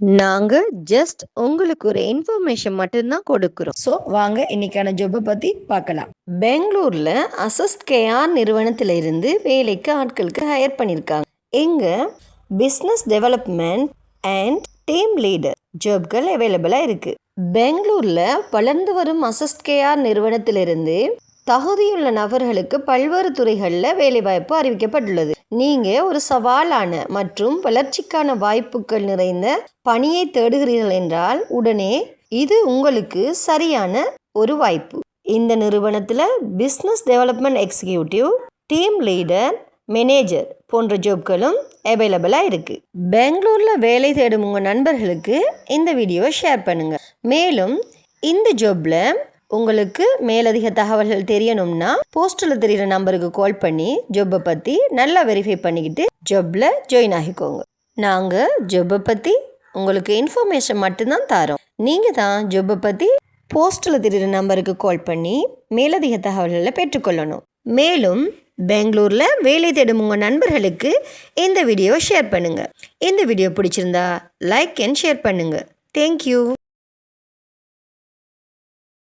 நாங்க ஜஸ்ட் உங்களுக்கு ஒரு இன்ஃபர்மேஷன் மட்டும்தான் கொடுக்குறோம். ஸோ வாங்க இன்னைக்கான ஜாப்பை பத்தி பார்க்கலாம். பெங்களூர்ல அசஸ்ட் கேஆர் நிறுவனத்தில இருந்து வேலைக்கு ஆட்களுக்கு ஹையர் பண்ணியிருக்காங்க எங்க business development and team leader ஜாப்கள் அவைலபிளாக இருக்கு. பெங்களூர்ல வளர்ந்து வரும் அசஸ்ட் கேஆர் நிறுவனத்திலிருந்து தகுதியுள்ள நபர்களுக்கு பல்வேறு துறைகளில் வேலைவாய்ப்பு அறிவிக்கப்பட்டுள்ளது. நீங்கள் ஒரு சவாலான மற்றும் வளர்ச்சிக்கான வாய்ப்புகள் நிறைந்த பணியை தேடுகிறீர்கள் என்றால் உடனே இது உங்களுக்கு சரியான ஒரு வாய்ப்பு. இந்த நிறுவனத்தில் business development executive team leader manager போன்ற ஜாப்களும் அவைலபிளாக இருக்குது பெங்களூரில் வேலை தேடும் உங்கள் நண்பர்களுக்கு இந்த வீடியோவை ஷேர் பண்ணுங்கள் மேலும் இந்த ஜாப்பில் உங்களுக்கு மேலதிக தகவல்கள் தெரியணும்னா போஸ்டில் தெரிகிற நம்பருக்கு கால் பண்ணி ஜொப்பை பற்றி நல்லா வெரிஃபை பண்ணிக்கிட்டு ஜொப்பில் ஜாயின் ஆகிக்கோங்க. நாங்கள் ஜொப்பை பற்றி உங்களுக்கு இன்ஃபர்மேஷன் மட்டும்தான் தரோம். நீங்கள் தான் ஜொப்பை பற்றி போஸ்டில் தெரிகிற நம்பருக்கு கால் பண்ணி மேலதிக தகவல்களை பெற்றுக்கொள்ளணும். மேலும் பெங்களூரில் வேலை தேடும் உங்கள் நண்பர்களுக்கு இந்த வீடியோவை ஷேர் பண்ணுங்கள் இந்த வீடியோ பிடிச்சிருந்தா லைக் அண்ட் ஷேர் பண்ணுங்கள் தேங்க்யூ